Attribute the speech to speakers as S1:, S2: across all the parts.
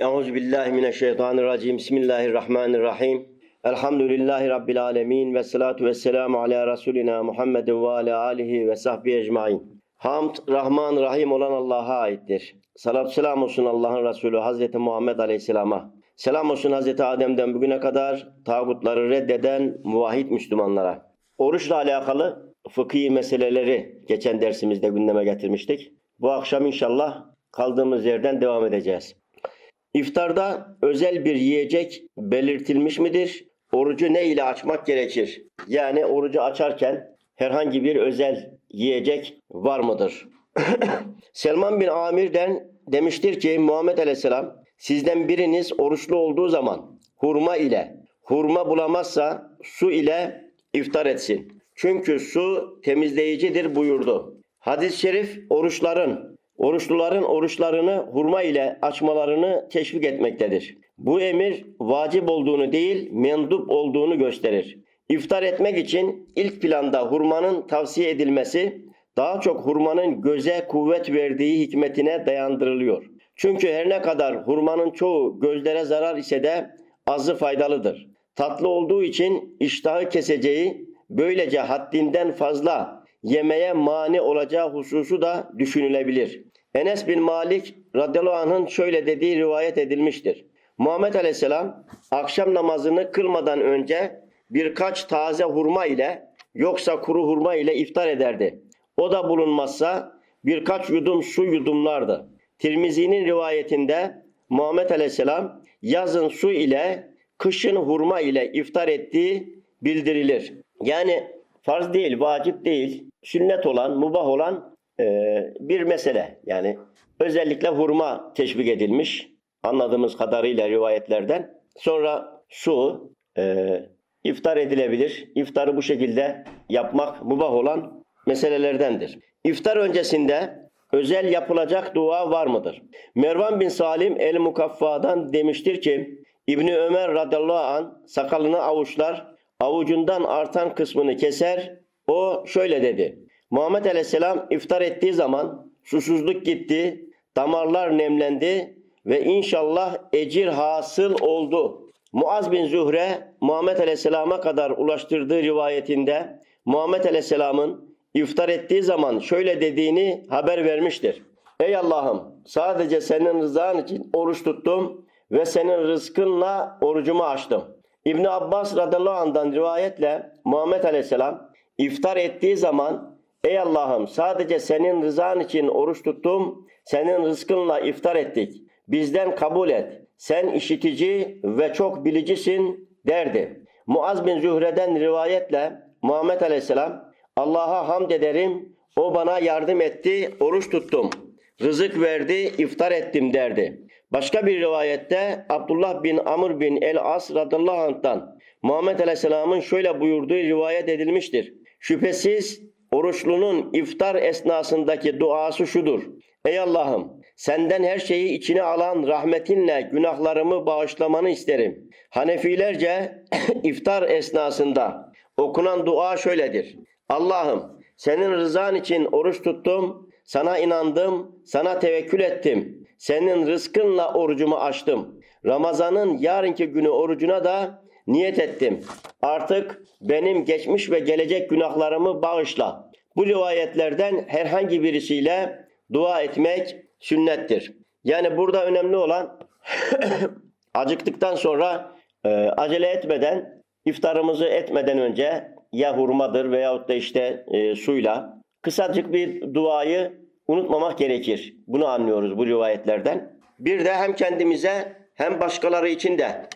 S1: Euzu billahi mineşşeytanirracim. Bismillahirrahmanirrahim. Elhamdülillahi rabbil alamin ve salatu vesselamu ala rasulina Muhammed ve ala alihi ve sahbihi ecmaîn. Hamd Rahman Rahim olan Allah'a aittir. Salat selam olsun Allah'ın Resulü Hazreti Muhammed Aleyhisselam'a. Selam olsun Hazreti Adem'den bugüne kadar tağutları reddeden muvahhid Müslümanlara. Oruçla alakalı fıkhi meseleleri geçen dersimizde gündeme getirmiştik. Bu akşam inşallah kaldığımız yerden devam edeceğiz. İftarda özel bir yiyecek belirtilmiş midir? Orucu ne ile açmak gerekir? Yani orucu açarken herhangi bir özel yiyecek var mıdır? Selman bin Amir'den demiştir ki Muhammed Aleyhisselam sizden biriniz oruçlu olduğu zaman hurma ile hurma bulamazsa su ile iftar etsin. Çünkü su temizleyicidir buyurdu. Hadis-i şerif oruçların, oruçluların oruçlarını hurma ile açmalarını teşvik etmektedir. Bu emir vacip olduğunu değil, mendup olduğunu gösterir. İftar etmek için ilk planda hurmanın tavsiye edilmesi daha çok hurmanın göze kuvvet verdiği hikmetine dayandırılıyor. Çünkü her ne kadar hurmanın çoğu gözlere zarar ise de azı faydalıdır. Tatlı olduğu için iştahı keseceği, böylece haddinden fazla yemeye mani olacağı hususu da düşünülebilir. Enes bin Malik radıyallahu anh'ın şöyle dediği rivayet edilmiştir. Muhammed Aleyhisselam akşam namazını kılmadan önce birkaç taze hurma ile yoksa kuru hurma ile iftar ederdi. O da bulunmazsa birkaç yudum su yudumlardı. Tirmizi'nin rivayetinde Muhammed Aleyhisselam yazın su ile kışın hurma ile iftar ettiği bildirilir. Yani farz değil, vacip değil, sünnet olan, mubah olan e, bir mesele. Yani özellikle hurma teşvik edilmiş anladığımız kadarıyla rivayetlerden. Sonra su e, iftar edilebilir. İftarı bu şekilde yapmak mubah olan meselelerdendir. İftar öncesinde özel yapılacak dua var mıdır? Mervan bin Salim el-Mukaffa'dan demiştir ki İbni Ömer radıyallahu an sakalını avuçlar, avucundan artan kısmını keser. O şöyle dedi. Muhammed aleyhisselam iftar ettiği zaman susuzluk gitti, damarlar nemlendi ve inşallah ecir hasıl oldu. Muaz bin Zühre Muhammed aleyhisselama kadar ulaştırdığı rivayetinde Muhammed aleyhisselamın iftar ettiği zaman şöyle dediğini haber vermiştir. Ey Allah'ım sadece senin rızan için oruç tuttum ve senin rızkınla orucumu açtım. İbn Abbas radıyallahu anh'dan rivayetle Muhammed aleyhisselam iftar ettiği zaman ey Allah'ım sadece senin rızan için oruç tuttum, senin rızkınla iftar ettik. Bizden kabul et. Sen işitici ve çok bilicisin derdi. Muaz bin Zühre'den rivayetle Muhammed aleyhisselam Allah'a hamd ederim. O bana yardım etti, oruç tuttum. Rızık verdi, iftar ettim derdi. Başka bir rivayette Abdullah bin Amr bin el-As radıyallahu anh'tan Muhammed Aleyhisselam'ın şöyle buyurduğu rivayet edilmiştir. Şüphesiz oruçlunun iftar esnasındaki duası şudur. Ey Allah'ım senden her şeyi içine alan rahmetinle günahlarımı bağışlamanı isterim. Hanefilerce iftar esnasında okunan dua şöyledir. Allah'ım senin rızan için oruç tuttum, sana inandım, sana tevekkül ettim. Senin rızkınla orucumu açtım. Ramazanın yarınki günü orucuna da niyet ettim. Artık benim geçmiş ve gelecek günahlarımı bağışla. Bu rivayetlerden herhangi birisiyle dua etmek sünnettir. Yani burada önemli olan acıktıktan sonra e, acele etmeden, iftarımızı etmeden önce ya hurmadır veyahut da işte e, suyla kısacık bir duayı unutmamak gerekir. Bunu anlıyoruz bu rivayetlerden. Bir de hem kendimize hem başkaları için de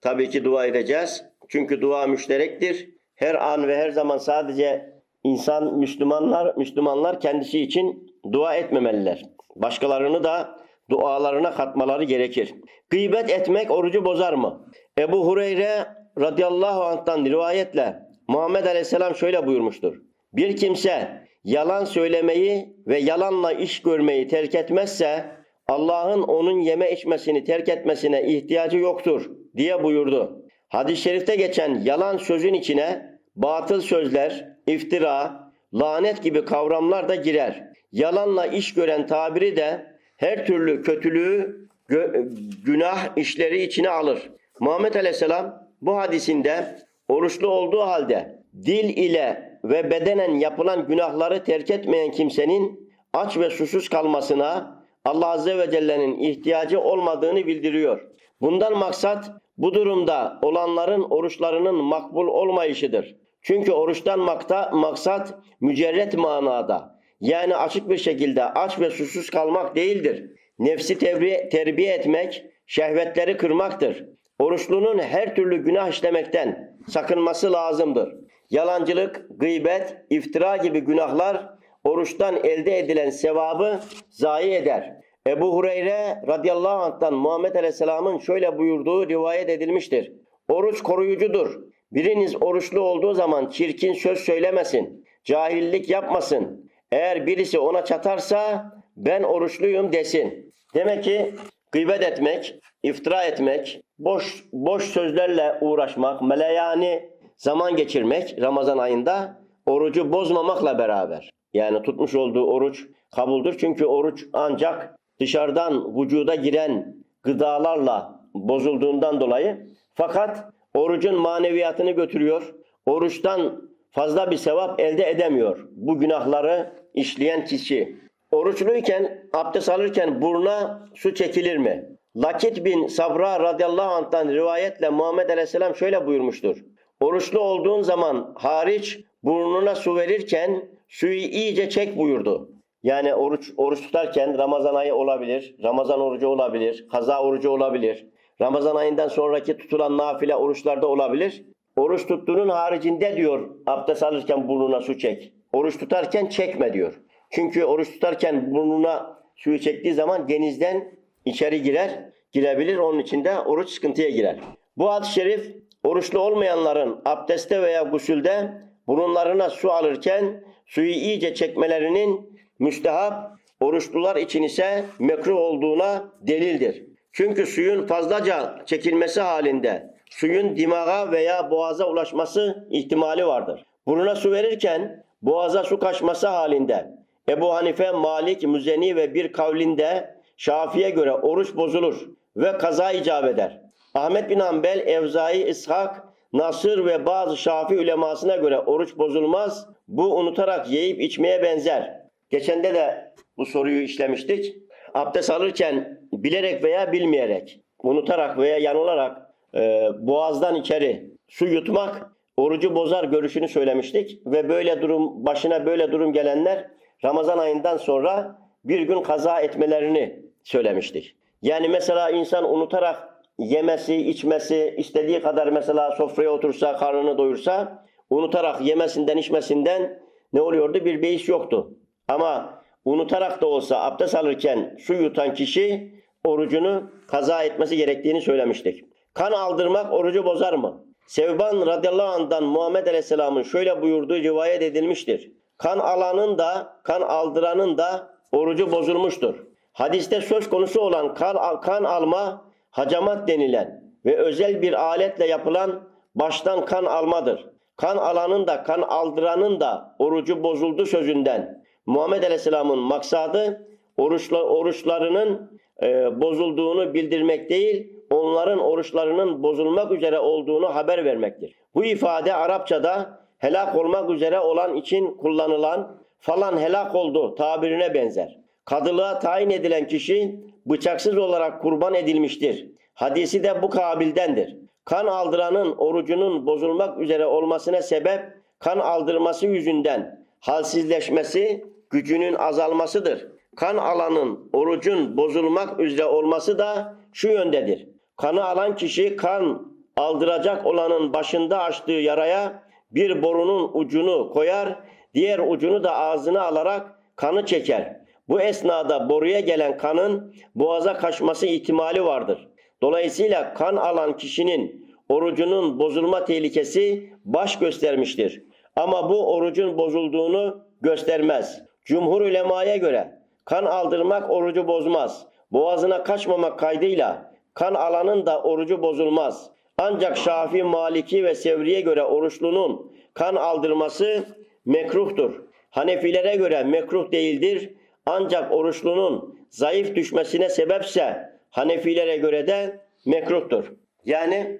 S1: tabii ki dua edeceğiz. Çünkü dua müşterektir. Her an ve her zaman sadece insan Müslümanlar Müslümanlar kendisi için dua etmemeliler. Başkalarını da dualarına katmaları gerekir. Gıybet etmek orucu bozar mı? Ebu Hureyre radıyallahu anh'tan rivayetle Muhammed aleyhisselam şöyle buyurmuştur. Bir kimse yalan söylemeyi ve yalanla iş görmeyi terk etmezse Allah'ın onun yeme içmesini terk etmesine ihtiyacı yoktur diye buyurdu. Hadis-i şerifte geçen yalan sözün içine batıl sözler, iftira, lanet gibi kavramlar da girer. Yalanla iş gören tabiri de her türlü kötülüğü gö- günah işleri içine alır. Muhammed Aleyhisselam bu hadisinde oruçlu olduğu halde dil ile ve bedenen yapılan günahları terk etmeyen kimsenin aç ve susuz kalmasına Allah Azze ve Celle'nin ihtiyacı olmadığını bildiriyor. Bundan maksat bu durumda olanların oruçlarının makbul olmayışıdır. Çünkü oruçtan makta, maksat mücerret manada yani açık bir şekilde aç ve susuz kalmak değildir. Nefsi terbiye, terbiye etmek, şehvetleri kırmaktır. Oruçlunun her türlü günah işlemekten sakınması lazımdır. Yalancılık, gıybet, iftira gibi günahlar oruçtan elde edilen sevabı zayi eder. Ebu Hureyre radıyallahu anh'tan Muhammed Aleyhisselam'ın şöyle buyurduğu rivayet edilmiştir. Oruç koruyucudur. Biriniz oruçlu olduğu zaman çirkin söz söylemesin, cahillik yapmasın. Eğer birisi ona çatarsa ben oruçluyum desin. Demek ki gıybet etmek, iftira etmek, boş boş sözlerle uğraşmak, meleyani zaman geçirmek Ramazan ayında orucu bozmamakla beraber. Yani tutmuş olduğu oruç kabuldür. Çünkü oruç ancak dışarıdan vücuda giren gıdalarla bozulduğundan dolayı fakat orucun maneviyatını götürüyor. Oruçtan fazla bir sevap elde edemiyor. Bu günahları işleyen kişi. Oruçluyken, abdest alırken buruna su çekilir mi? Lakit bin Sabra radıyallahu anh'tan rivayetle Muhammed aleyhisselam şöyle buyurmuştur. Oruçlu olduğun zaman hariç burnuna su verirken suyu iyice çek buyurdu. Yani oruç oruç tutarken Ramazan ayı olabilir, Ramazan orucu olabilir, kaza orucu olabilir. Ramazan ayından sonraki tutulan nafile oruçlarda olabilir. Oruç tuttuğunun haricinde diyor abdest alırken burnuna su çek. Oruç tutarken çekme diyor. Çünkü oruç tutarken burnuna suyu çektiği zaman genizden içeri girer, girebilir. Onun için de oruç sıkıntıya girer. Bu hadis-i şerif oruçlu olmayanların abdeste veya gusülde burunlarına su alırken suyu iyice çekmelerinin müstehap, oruçlular için ise mekruh olduğuna delildir. Çünkü suyun fazlaca çekilmesi halinde suyun dimağa veya boğaza ulaşması ihtimali vardır. Buruna su verirken boğaza su kaçması halinde Ebu Hanife, Malik, Müzeni ve bir kavlinde Şafi'ye göre oruç bozulur ve kaza icap eder. Ahmet bin Hanbel, Evzai, İshak, Nasır ve bazı Şafi ulemasına göre oruç bozulmaz. Bu unutarak yiyip içmeye benzer. Geçende de bu soruyu işlemiştik. Abdest alırken bilerek veya bilmeyerek, unutarak veya yanılarak e, boğazdan içeri su yutmak orucu bozar görüşünü söylemiştik. Ve böyle durum başına böyle durum gelenler Ramazan ayından sonra bir gün kaza etmelerini söylemiştik. Yani mesela insan unutarak yemesi, içmesi, istediği kadar mesela sofraya otursa, karnını doyursa, unutarak yemesinden, içmesinden ne oluyordu? Bir beis yoktu. Ama unutarak da olsa abdest alırken su yutan kişi orucunu kaza etmesi gerektiğini söylemiştik. Kan aldırmak orucu bozar mı? Sevban radıyallahu anh'dan Muhammed aleyhisselamın şöyle buyurduğu rivayet edilmiştir. Kan alanın da, kan aldıranın da orucu bozulmuştur. Hadiste söz konusu olan kan, kan alma, hacamat denilen ve özel bir aletle yapılan baştan kan almadır. Kan alanın da kan aldıranın da orucu bozuldu sözünden. Muhammed Aleyhisselam'ın maksadı oruçla, oruçlarının e, bozulduğunu bildirmek değil, onların oruçlarının bozulmak üzere olduğunu haber vermektir. Bu ifade Arapçada helak olmak üzere olan için kullanılan falan helak oldu tabirine benzer. Kadılığa tayin edilen kişi bıçaksız olarak kurban edilmiştir. Hadisi de bu kabildendir. Kan aldıranın orucunun bozulmak üzere olmasına sebep kan aldırması yüzünden halsizleşmesi, gücünün azalmasıdır. Kan alanın orucun bozulmak üzere olması da şu yöndedir. Kanı alan kişi kan aldıracak olanın başında açtığı yaraya bir borunun ucunu koyar, diğer ucunu da ağzına alarak kanı çeker. Bu esnada boruya gelen kanın boğaza kaçması ihtimali vardır. Dolayısıyla kan alan kişinin orucunun bozulma tehlikesi baş göstermiştir. Ama bu orucun bozulduğunu göstermez. Cumhur ulemaya göre kan aldırmak orucu bozmaz. Boğazına kaçmamak kaydıyla kan alanın da orucu bozulmaz. Ancak Şafii, Maliki ve Sevri'ye göre oruçlunun kan aldırması mekruhtur. Hanefilere göre mekruh değildir. Ancak oruçlunun zayıf düşmesine sebepse Hanefilere göre de mekruhtur. Yani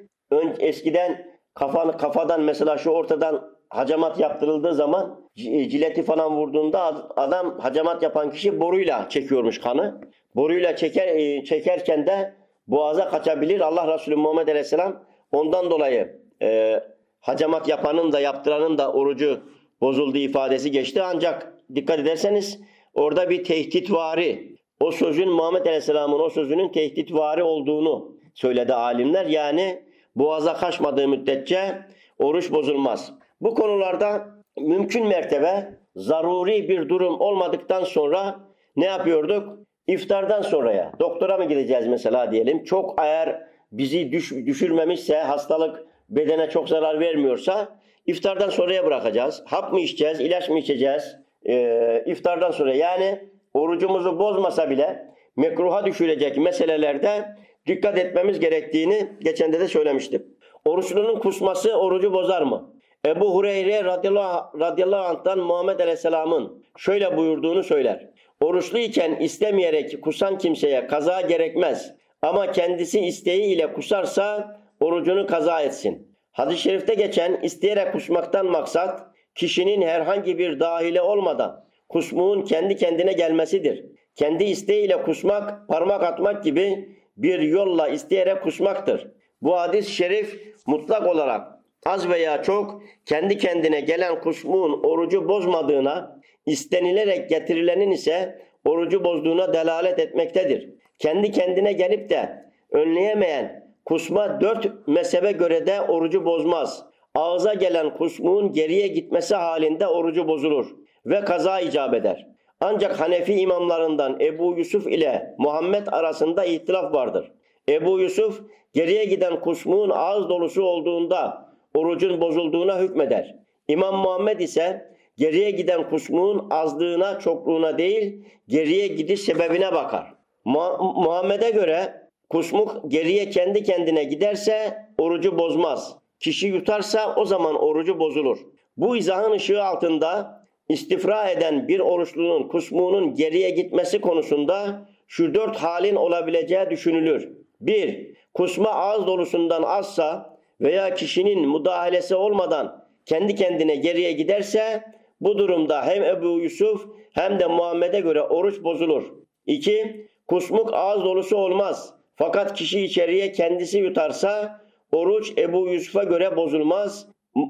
S1: eskiden kafanı kafadan mesela şu ortadan hacamat yaptırıldığı zaman c- cileti falan vurduğunda ad- adam hacamat yapan kişi boruyla çekiyormuş kanı. Boruyla çeker e, çekerken de boğaza kaçabilir. Allah Resulü Muhammed Aleyhisselam ondan dolayı e, hacamat yapanın da yaptıranın da orucu bozulduğu ifadesi geçti. Ancak dikkat ederseniz orada bir tehditvari o sözün Muhammed Aleyhisselam'ın o sözünün tehditvari olduğunu söyledi alimler. Yani boğaza kaçmadığı müddetçe oruç bozulmaz. Bu konularda mümkün mertebe zaruri bir durum olmadıktan sonra ne yapıyorduk? İftardan sonraya doktora mı gideceğiz mesela diyelim. Çok eğer bizi düş, düşürmemişse hastalık bedene çok zarar vermiyorsa iftardan sonraya bırakacağız. Hap mı içeceğiz, ilaç mı içeceğiz? Ee, iftardan sonra yani orucumuzu bozmasa bile mekruha düşürecek meselelerde dikkat etmemiz gerektiğini geçen de de söylemiştim. Oruçlunun kusması orucu bozar mı? Ebu Hureyre radıyallahu, radıyallahu anh'tan Muhammed Aleyhisselam'ın şöyle buyurduğunu söyler. Oruçlu iken istemeyerek kusan kimseye kaza gerekmez. Ama kendisi isteğiyle kusarsa orucunu kaza etsin. Hadis-i şerifte geçen isteyerek kusmaktan maksat kişinin herhangi bir dahile olmadan kusmuğun kendi kendine gelmesidir. Kendi isteğiyle kusmak, parmak atmak gibi bir yolla isteyerek kusmaktır. Bu hadis-i şerif mutlak olarak az veya çok kendi kendine gelen kusmuğun orucu bozmadığına, istenilerek getirilenin ise orucu bozduğuna delalet etmektedir. Kendi kendine gelip de önleyemeyen kusma dört mezhebe göre de orucu bozmaz. Ağza gelen kusmuğun geriye gitmesi halinde orucu bozulur ve kaza icap eder. Ancak Hanefi imamlarından Ebu Yusuf ile Muhammed arasında ihtilaf vardır. Ebu Yusuf geriye giden kusmuğun ağız dolusu olduğunda orucun bozulduğuna hükmeder. İmam Muhammed ise geriye giden kusmuğun azlığına, çokluğuna değil, geriye gidiş sebebine bakar. Mu- Muhammed'e göre kusmuk geriye kendi kendine giderse orucu bozmaz. Kişi yutarsa o zaman orucu bozulur. Bu izahın ışığı altında istifra eden bir oruçlunun kusmuğunun geriye gitmesi konusunda şu dört halin olabileceği düşünülür. 1. Kusma ağız dolusundan azsa veya kişinin müdahalesi olmadan kendi kendine geriye giderse bu durumda hem Ebu Yusuf hem de Muhammed'e göre oruç bozulur. 2. Kusmuk ağız dolusu olmaz. Fakat kişi içeriye kendisi yutarsa oruç Ebu Yusuf'a göre bozulmaz.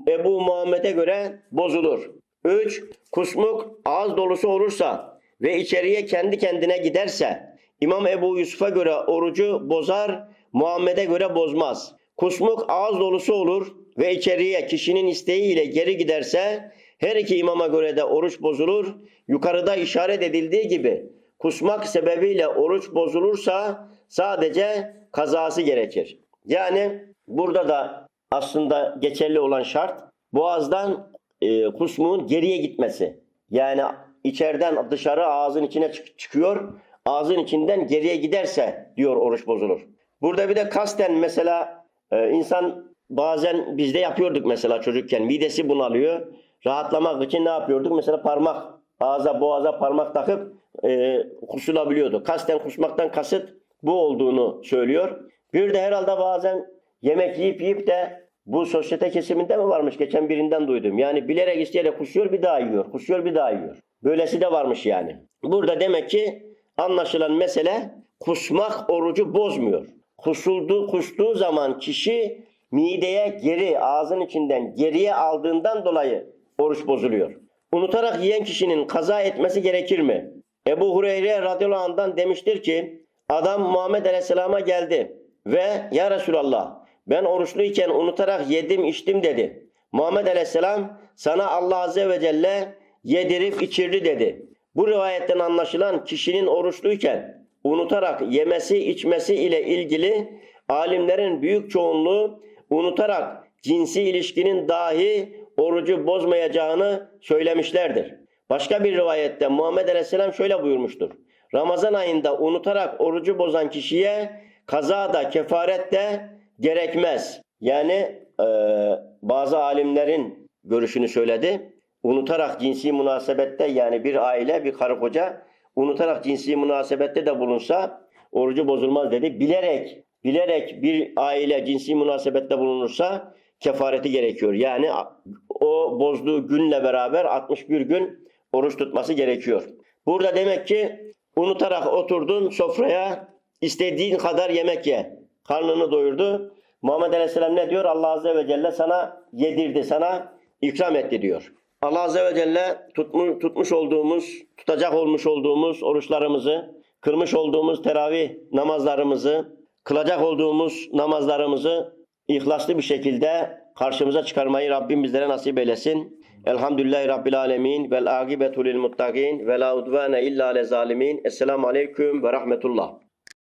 S1: Ebu Muhammed'e göre bozulur. 3. Kusmuk ağız dolusu olursa ve içeriye kendi kendine giderse İmam Ebu Yusuf'a göre orucu bozar, Muhammed'e göre bozmaz. Kusmuk ağız dolusu olur ve içeriye kişinin isteğiyle geri giderse her iki imama göre de oruç bozulur. Yukarıda işaret edildiği gibi kusmak sebebiyle oruç bozulursa sadece kazası gerekir. Yani burada da aslında geçerli olan şart boğazdan e, kusmuğun geriye gitmesi. Yani içeriden dışarı ağzın içine çık- çıkıyor, ağzın içinden geriye giderse diyor oruç bozulur. Burada bir de kasten mesela e, insan bazen bizde yapıyorduk mesela çocukken midesi bunalıyor. Rahatlamak için ne yapıyorduk? Mesela parmak ağza boğaza parmak takıp e, kusulabiliyordu. Kasten kusmaktan kasıt bu olduğunu söylüyor. Bir de herhalde bazen yemek yiyip yiyip de bu sosyete kesiminde mi varmış? Geçen birinden duydum. Yani bilerek isteyerek kusuyor bir daha yiyor. Kusuyor bir daha yiyor. Böylesi de varmış yani. Burada demek ki anlaşılan mesele kusmak orucu bozmuyor. Kusuldu, kustuğu zaman kişi mideye geri, ağzın içinden geriye aldığından dolayı oruç bozuluyor. Unutarak yiyen kişinin kaza etmesi gerekir mi? Ebu Hureyre radıyallahu anh'dan demiştir ki adam Muhammed aleyhisselama geldi ve ya Resulallah ben oruçluyken unutarak yedim içtim dedi. Muhammed aleyhisselam sana Allah azze ve celle yedirip içirdi dedi. Bu rivayetten anlaşılan kişinin oruçluyken unutarak yemesi içmesi ile ilgili alimlerin büyük çoğunluğu unutarak cinsi ilişkinin dahi orucu bozmayacağını söylemişlerdir. Başka bir rivayette Muhammed Aleyhisselam şöyle buyurmuştur. Ramazan ayında unutarak orucu bozan kişiye kaza da kefaret de gerekmez. Yani e, bazı alimlerin görüşünü söyledi. Unutarak cinsi münasebette yani bir aile bir karı koca unutarak cinsi münasebette de bulunsa orucu bozulmaz dedi. Bilerek, bilerek bir aile cinsi münasebette bulunursa kefareti gerekiyor. Yani o bozduğu günle beraber 61 gün oruç tutması gerekiyor. Burada demek ki unutarak oturdun sofraya istediğin kadar yemek ye. Karnını doyurdu. Muhammed Aleyhisselam ne diyor? Allah Azze ve Celle sana yedirdi, sana ikram etti diyor. Allah Azze ve Celle tutmuş, tutmuş olduğumuz, tutacak olmuş olduğumuz oruçlarımızı, kırmış olduğumuz teravih namazlarımızı, kılacak olduğumuz namazlarımızı ihlaslı bir şekilde karşımıza çıkarmayı Rabbim bizlere nasip eylesin. Elhamdülillahi Rabbil Alemin vel akibetu lil muttaqin ve la udvane illa le zalimin. Esselamu Aleyküm ve Rahmetullah.